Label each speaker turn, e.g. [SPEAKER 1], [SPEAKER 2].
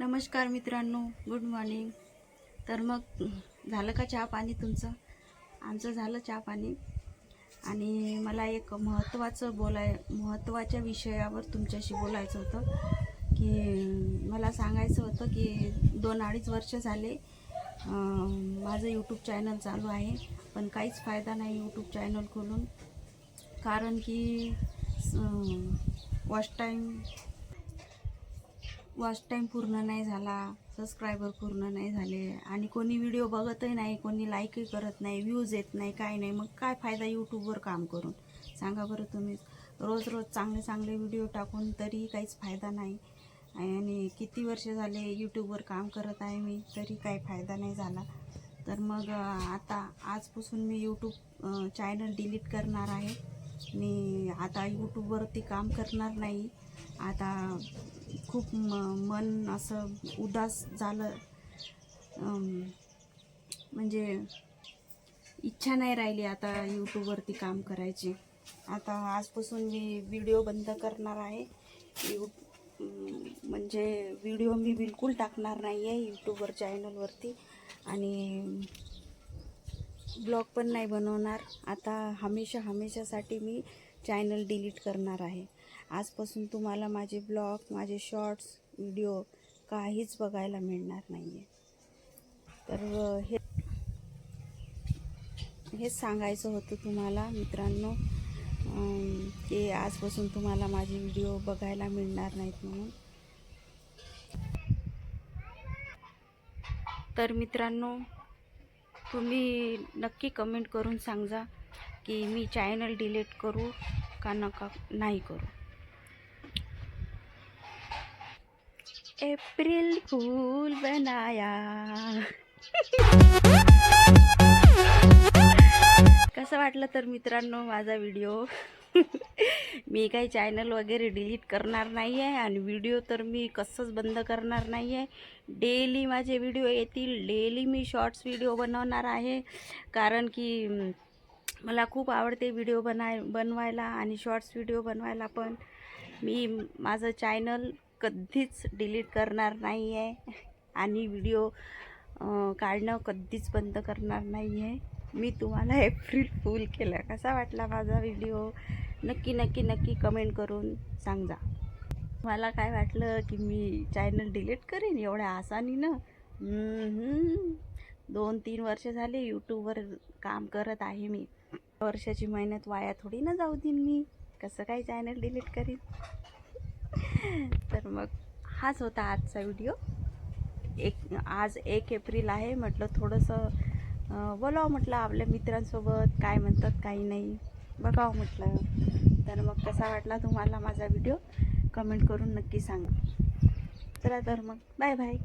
[SPEAKER 1] नमस्कार मित्रांनो good morning तर मग झालं का चहा पाणी तुमचं? आमचं झालं चहा पाणी. आणि मला एक महत्त्वाचं बोलाय महत्त्वाच्या विषयावर तुमच्याशी बोलायचं होतं. की मला सांगायचं होतं की दोन अडीच वर्ष झाले माझं यूट्यूब चॅनल चालू आहे. पण काहीच फायदा नाही यूट्यूब चॅनल खोलून. कारण की वॉच टाईम वॉच टाईम पूर्ण नाही झाला सबस्क्रायबर पूर्ण नाही झाले आणि कोणी व्हिडिओ बघतही नाही कोणी लाईकही करत नाही व्ह्यूज येत नाही काय नाही मग काय फायदा यूट्यूबवर काम करून? सांगा बरं तुम्ही. रोज रोज चांगले चांगले व्हिडिओ टाकून तरीही काहीच फायदा नाही. आणि किती वर्ष झाले यूट्यूबवर काम करत आहे मी तरी काही फायदा नाही झाला. तर मग आता आजपासून मी यूट्यूब चॅनल डिलीट करणार आहे. मी आता यूट्यूबवरती काम करणार नाही. आता खूप म मन असं उदास झालं. म्हणजे इच्छा नाही राहिली आता यूट्यूबवरती काम करायची. आता आजपासून मी व्हिडिओ बंद करणार आहे. यू म्हणजे व्हिडिओ मी बिलकुल टाकणार नाही आहे यूट्यूबवर चॅनलवरती आणि ब्लॉग पण नाही बनवणार. आता हमेशा हमेशासाठी मी चॅनल डिलीट करणार आहे. आजपासून तुम्हाला माझे ब्लॉग माझे शॉर्ट्स व्हिडिओ काहीच बघायला मिळणार नाही आहे तर हे हे हेच सांगायचं होतं तुम्हाला मित्रांनो की आजपासून तुम्हाला माझे व्हिडिओ बघायला मिळणार नाहीत म्हणून. तर मित्रांनो तुम्ही नक्की कमेंट करून सांगा की मी चॅनल डिलीट करू का नका नाही करू. एप्रिल फूल बनाया. कसं वाटलं तर मित्रांनो माझा व्हिडिओ मी काही चॅनल वगैरे डिलीट करणार नाही आहे आणि व्हिडिओ तर मी कसंच बंद करणार नाही आहे डेली माझे व्हिडिओ येतील. डेली मी शॉर्ट्स व्हिडिओ बनवणार आहे. कारण की मला खूप आवडते व्हिडिओ बनाय बनवायला आणि शॉर्ट्स व्हिडिओ बनवायला पण. मी माझं चॅनल कधीच डिलीट करणार नाही आहे आणि व्हिडिओ काढणं कधीच बंद करणार नाही आहे मी तुम्हाला एप्रिल फूल केलं कसा वाटला माझा व्हिडिओ? नक्की नक्की नक्की कमेंट करून सांगा. मला काय वाटलं की मी चॅनल डिलीट करेन एवढ्या आसानीनं? दोन तीन वर्ष झाले यूट्यूबवर काम करत आहे मी. वर्षाची मेहनत वाया थोडी ना जाऊ देईन मी. कसं काय चॅनल डिलीट करीन? तर मग हाच होता आजचा व्हिडिओ. एक आज एक एप्रिल आहे म्हटलं थोडंसं बोलावं म्हटलं आपल्या मित्रांसोबत काय म्हणतात काही नाही. बघावं म्हटलं. तर मग कसा वाटला तुम्हाला माझा व्हिडिओ? कमेंट करून नक्की सांगा. चला तर मग बाय बाय.